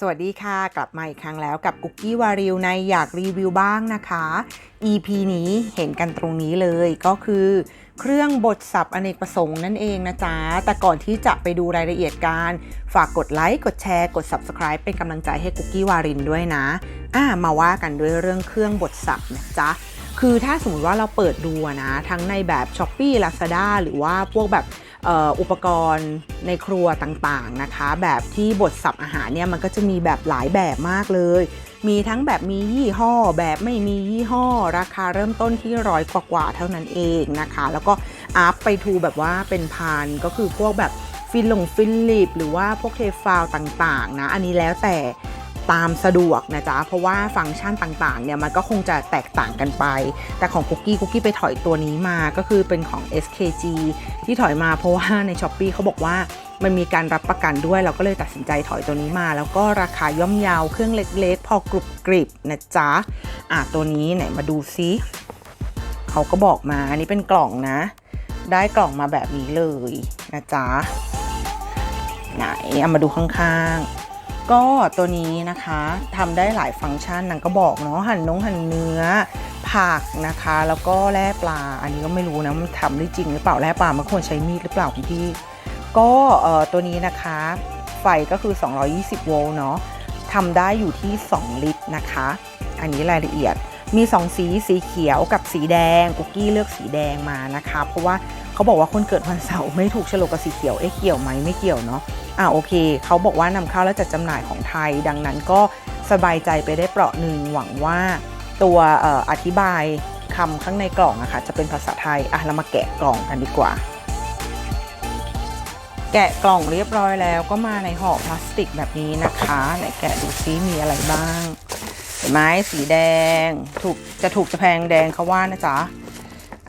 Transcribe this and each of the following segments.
สวัสดีค่ะ กลับมาอีกครั้งแล้วกับกุ๊กกี้วาริวในอยากรีวิวบ้างนะคะ EP นี้เห็นกันตรงนี้เลยก็คือ เครื่องบดสับอเนกประสงค์นั่นเองนะจ๊ะ แต่ก่อนที่จะไปดูรายละเอียดการ ฝากกดไลค์ กดแชร์ กด Subscribe เป็นกำลังใจให้กุ๊กกี้วารินด้วยนะ อ่ามาว่ากันด้วยเรื่องเครื่องบดสับนะจ๊ะคือถ้าสมมติว่าเราเปิดดูนะ ทั้งในแบบ s h อ p e e Lazada หรือว่าพวกแบบ อุปกรณ์ในครัวต่างๆนะคะ แบบที่บดสับอาหารเนี่ยมันก็จะมีแบบหลายแบบมากเลย มีทั้งแบบมียี่ห้อ แบบไม่มียี่ห้อ ราคาเริ่มต้นที่ร้อยกว่าๆเท่านั้นเองนะคะ แล้วก็อัพไปทูแบบว่าเป็นพันก็คือพวกแบบฟิลลงฟิลิปหรือว่าพวกเทฟาวต่างๆนะอันนี้แล้วแต่ ตามสะดวกนะจ๊ะ เพราะว่าฟังก์ชันต่างๆเนี่ยมันก็คงจะแตกต่างกันไป แต่ของคุกกี้คุกกี้ไปถอยตัวนี้มาก็คือเป็นของ SKG ที่ถอยมาเพราะว่าใน s h อ p e e เขาบอกว่ามันมีการรับประกันด้วยเราก็เลยตัดสินใจถอยตัวนี้มา แล้วก็ราคาย่อมเยาวเครื่องเล็กๆ พอกรุบกริบนะจ๊ะ อะตัวนี้ไหนมาดูซิเขาก็บอกมาอันนี้เป็นกล่องนะ ได้กล่องมาแบบนี้เลยนะจ๊ะไหนเอามาดูข้างๆ ก็ตัวนี้นะคะทำได้หลายฟังก์ชันนางก็บอกเนาะหั่นนงหั่นเนื้อผักนะคะ แล้วก็แล่ปลา อันนี้ก็ไม่รู้นะมันทำได้จริงหรือเปล่าแล่ปลามันควรใช้มีดหรือเปล่าพี่ก็ตัวนี้นะคะ ไฟก็คือ 220 โวลต์เนาะทำได้อยู่ที่ 2 ลิตรนะคะ อันนี้รายละเอียดมี 2 สีสีเขียวกับสีแดงกุกกี้เลือกสีแดงมานะคะ เพราะว่าเขาบอกว่าคนเกิดวันเสาร์ไม่ถูกโฉลกกับสีเขียวเอ๊ะเกี่ยวไหมไม่เกี่ยวเนาะ อ่าโอเค เขาบอกว่านำเข้าและจัดจำหน่ายของไทย ดังนั้นก็สบายใจไปได้เปราะหนึ่งหวังว่าตัวอออธิบายคำข้างในกล่องนะคะจะเป็นภาษาไทยอะเรามาแกะกล่องกันดีกว่า แกะกล่องเรียบร้อยแล้วก็มาในห่อพลาสติกแบบนี้นะคะไหนแกะดูซิมีอะไรบ้างเห็นไหมสีแดงถูกจะถูกจะแพงแดงเขาว่านะจ๊ะ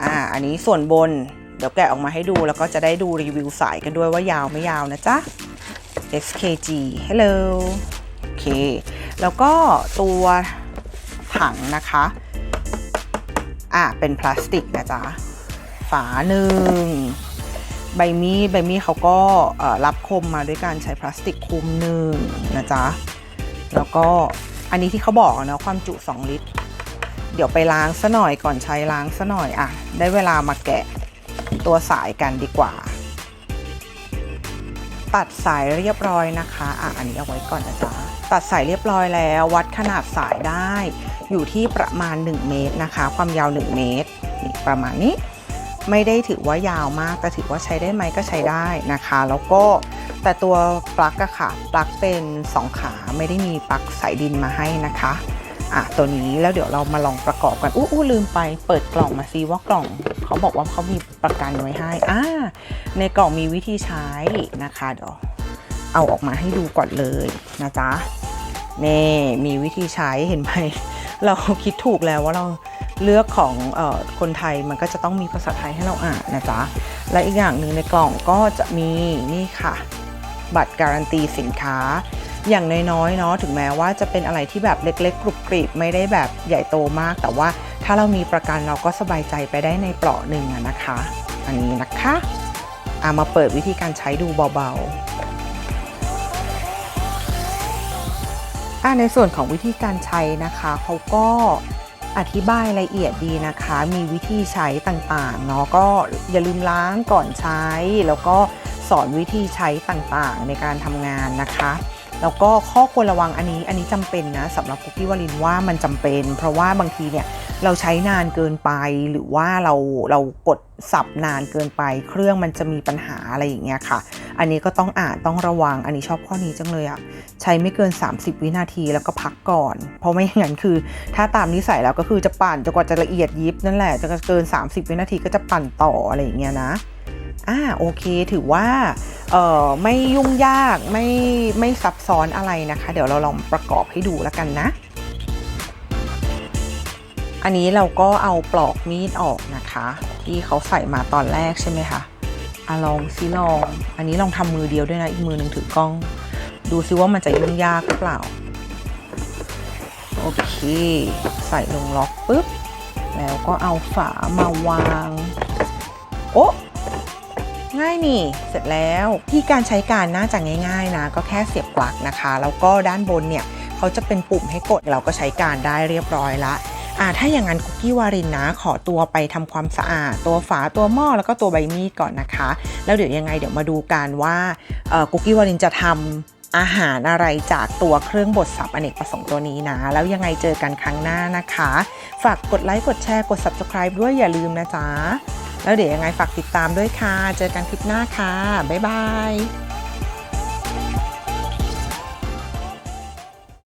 อ่าอันนี้ส่วนบนเดี๋ยวแกะออกมาให้ดูแล้วก็จะได้ดูรีวิวสายกันด้วยว่ายาวไม่ยาวนะจ๊ะ SKG Hello โอเค แล้วก็ตัวถังนะคะ อะ เป็นพลาสติกนะจ๊ะ ฝาหนึ่ง ใบมีดใบมีดเขาก็รับคมมาด้วยการใช้พลาสติกคุมหนึ่งนะจ๊ะ แล้วก็อันนี้ที่เขาบอกนะความจุ 2 ลิตร เดี๋ยวไปล้างซะหน่อยก่อนใช้ล้างซะหน่อยอะ ได้เวลามาแกะตัวสายกันดีกว่า ตัดสายเรียบร้อยนะคะอะอันนี้เอาไว้ก่อนนะจ๊ะตัดสายเรียบร้อยแล้ว วัดขนาดสายได้ อยู่ที่ประมาณ 1 เมตรนะคะ ความยาว 1 เมตรนี่ประมาณนี้ ไม่ได้ถือว่ายาวมาก แต่ถือว่าใช้ได้ไหมก็ใช้ได้นะคะ แล้วก็แต่ตัวปลั๊กอะค่ะปลั๊กเป็น 2 ขาไม่ได้มีปลั๊กสายดินมาให้นะคะอะตัวนี้แล้วเดี๋ยวเรามาลองประกอบกันอู้อู้ลืมไปเปิดกล่องมาซิว่ากล่อง เขาบอกว่าเขามีประกันไว้ให้อ่าในกล่องมีวิธีใช้นะคะเดี๋ยวเอาออกมาให้ดูก่อนเลยนะจ๊ะนี่มีวิธีใช้เห็นไหมเราคิดถูกแล้วว่าเราเลือกของออคนไทยมันก็จะต้องมีภาษาไทยให้เราอ่านนะจ๊ะและอีกอย่างหนึ่งในกล่องก็จะมีนี่ค่ะ บัตรการันตีสินค้า อย่างน้อยๆเนาะถึงแม้ว่าจะเป็นอะไรที่แบบเล็กๆกรุบกริบไม่ได้แบบใหญ่โตมาก แต่ว่า ถ้าเรามีประกันเราก็สบายใจไปได้ในเปราะหนึ่งนะคะ อันนี้นะคะอามาเปิดวิธีการใช้ดูเบาๆอ่าในส่วนของวิธีการใช้นะคะเขาก็อธิบายละเอียดดีนะคะ มีวิธีใช้ต่างๆเนาะก็อย่าลืมล้างก่อนใช้ แล้วก็สอนวิธีใช้ต่างๆในการทำงานนะคะ แล้วก็ข้อควรระวังอันนี้อันนี้จำเป็นนะสำหรับคุกกี้วาลินว่ามันจำเป็น เพราะว่าบางทีเนี่ยเราใช้นานเกินไปหรือว่าเราเรากดสับนานเกินไป เครื่องมันจะมีปัญหาอะไรอย่างเงี้ยค่ะ อันนี้ก็ต้องอ่านต้องระวังอันนี้ชอบข้อนี้จังเลยอะใช้ไม่เกิน 30 วินาทีแล้วก็พักก่อน เพราะไม่อย่างนั้นคือ ถ้าตามนิสัยแล้วก็คือจะปั่นจนกว่าจะละเอียดยิบนั่นแหละจะเกิน 30 วินาทีก็จะปั่นต่ออะไรอย่างเงี้ยนะ อ่าโอเคถือว่าเอ่อไม่ยุ่งยากไม่ไม่ซับซ้อนอะไรนะคะ เดี๋ยวเราลองประกอบให้ดูแล้วกันนะ อันนี้เราก็เอาปลอกมีดออกนะคะ ที่เขาใส่มาตอนแรกใช่ไหมคะอะลองซิลอง อันนี้ลองทำมือเดียวด้วยนะอีกมือหนึ่งถือกล้อง ดูซิว่ามันจะยุ่งยากหรือเปล่าโอเค ใส่ลงล็อกปุ๊บแล้วก็เอาฝามาวาง โอ๊ะ ง่ายนี่ เสร็จแล้วที่การใช้การน่าจะง่าย ๆ นะ ก็แค่เสียบปลั๊กนะคะ แล้วก็ด้านบนเนี่ยเขาจะเป็นปุ่มให้กดเราก็ใช้การได้เรียบร้อยละอ่าถ้าอย่างนั้นคุกกี้วารินนะ ขอตัวไปทำความสะอาด ตัวฝาตัวหม้อแล้วก็ตัวใบมีดก่อนนะคะ แล้วเดี๋ยวยังไงเดี๋ยวมาดูกันว่าคุกกี้วารินจะทำอาหารอะไรจากตัวเครื่องบดสับอเนกประสงค์ตัวนี้นะ แล้วยังไงเจอกันครั้งหน้านะคะ ฝากกดไลค์กดแชร์กด subscribe ด้วยอย่าลืมนะจ๊ะ แล้วเดี๋ยวยังไงฝากติดตามด้วยค่ะ เจอกันคลิปหน้าค่ะ บ๊ายบาย